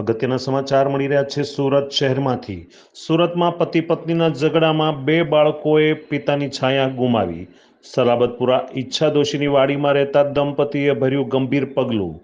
અગત્યના સમાચાર મળી રહ્યા છે સુરત શહેરમાંથી. સુરતમાં પતિ પત્નીના ઝઘડામાં બે બાળકોએ પિતાની છાયા ગુમાવી. સલાબતપુરા ઈચ્છા દોશીની વાડીમાં રહેતા દંપતીએ ભર્યું ગંભીર પગલું.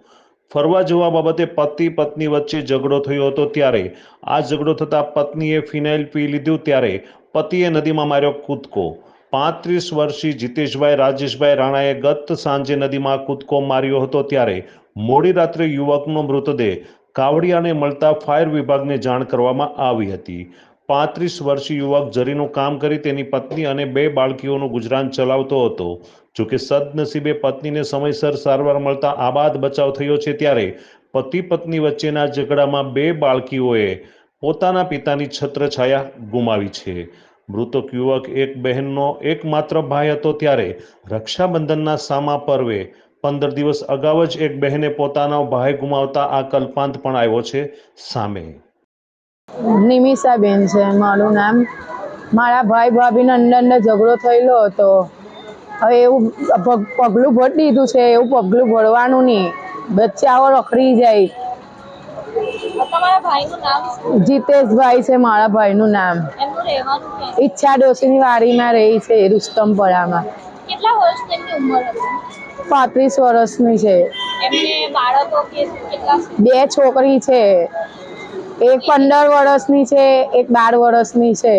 ફરવા જવા બાબતે પતિ પત્ની વચ્ચે ઝઘડો થયો હતો ત્યારે. આ ઝઘડો થતાં પત્નીએ ફિનાઇલ પી લીધું ત્યારે પતિએ નદીમાં માર્યો કૂદકો. પાંત્રીસ વર્ષીય જીતેશભાઈ રાજેશભાઈ રાણાએ ગત સાંજે નદીમાં કૂદકો માર્યો હતો ત્યારે મોડી રાત્રે યુવકનો મૃતદેહ કાવડિયાને મળતા ફાયર વિભાગને જાણ કરવામાં આવી હતી. પાંત્રીસ વર્ષીય યુવક જરીનું કામ કરી તેની પત્ની અને બે બાળકીઓનું ગુજરાન ચલાવતો હતો. જોકે સદનસીબે પત્નીને સમયસર સારવાર મળતા આબાદ બચાવ થયો છે ત્યારે પતિ પત્ની વચ્ચેના ઝઘડામાં બે બાળકીઓએ પોતાના પિતાની છત્રછાયા ગુમાવી છે. મૃતક યુવક એક બહેનનો એકમાત્ર ભાઈ હતો ત્યારે રક્ષાબંધનના સામા પર્વે પંદર દિવસ અગાઉ જ એક બહેને પોતાનો ભાઈ ગુમાવતા આ કલ્પાંત પણ આવ્યો છે સામે. નિમિષાબેન છે મારું નામ. મારા ભાઈ ભાભીને અંદર અંદર ઝઘડો થયેલો હતો. હવે એવું પગલું ભરી દીધું છે એવું પગલું ભરવાનું નહીં. બચ્ચાઓ રખડી જાય. જીતેશભાઈ છે મારા ભાઈનું નામ. ઈચ્છા ડોશીની વાડીમાં રહી છે રુસ્તમપરામાં. કેટલા વર્ષ તેમની ઉંમર હતી? પાંત્રીસ વર્ષની છે. એમને બાળકો કે કેટલા બે છોકરી છે. એક પંદર વર્ષની છે એક બાર વર્ષની છે.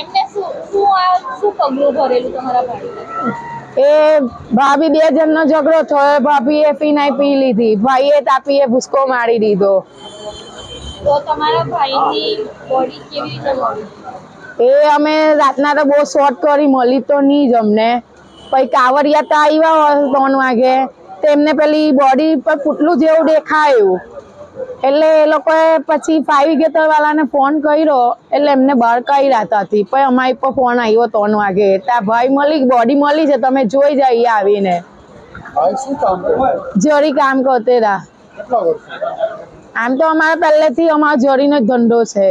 એમને શું શું આ શું પગલું ભરેલું તમારા ભાઈને એ ભાભી બે જણનો ઝઘડો થયો. ભાભીએ ફિનાઈ પી લીધી. ભાઈએ તાપીએ ભૂસકો મારી દીધો. તો તમારા ભાઈની બોડી કેવી રીતે એ અમે રાતના તો બહુ શોર્ટ કરી મળી તો નહીં જ અમને. પછી કાવડિયા તો આવ્યા ત્રણ વાગે. તેમને પેલી બોડી પર પુટલું જેવું દેખાયું. એટલે એ લોકોએ પછી ફાઈવ વાળાને ફોન કર્યો. એટલે એમને બહાર કાઢ્યા હતી. પછી અમારી પર ફોન આવ્યો ત્રણ વાગે. ત્યાં ભાઈ મળી બોડી મળી છે. તમે જોઈ જઈએ આવીને. જરી કામ કરતેરા આમ તો અમારે પહેલેથી અમારો જરીનો જ ધંધો છે.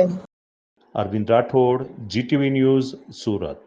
Arvind Rathod, GTV News, Surat.